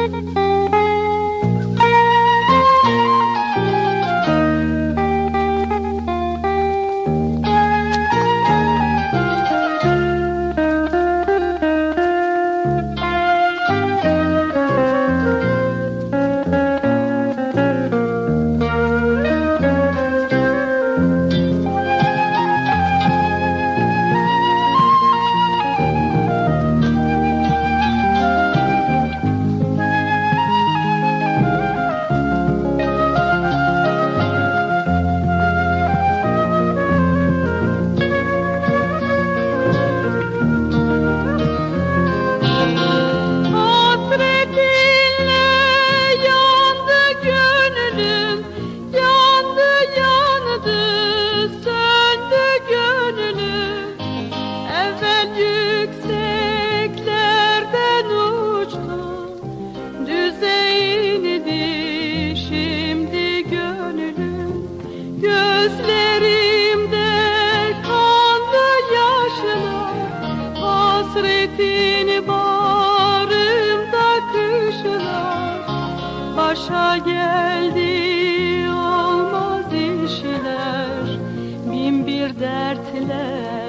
Música Evvel yükseklerden uçtu, düze indi şimdi gönlüm. Gözlerimde kanlı yaşlar, hasretini bağrımda kışlar. Başa geldi olmaz işler, bin bir dertle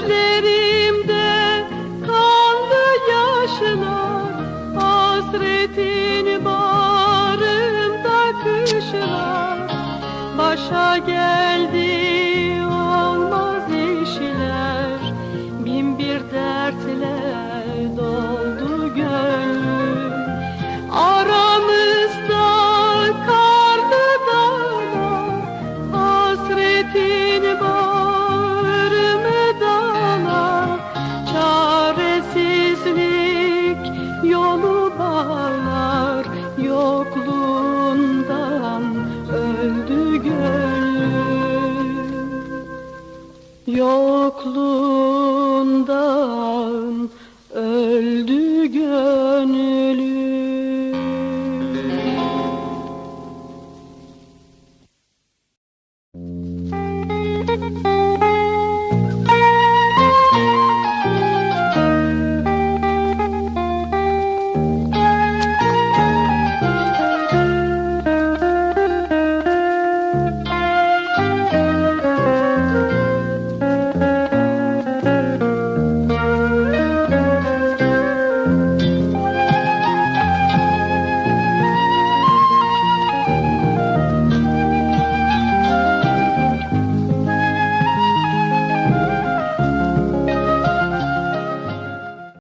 Gözlerimde kanlı yaşlar Hasretin bağrımda kışlar Başa geldi yokluğundan öldü gönlüm. Yokluğundan öldü gönlüm.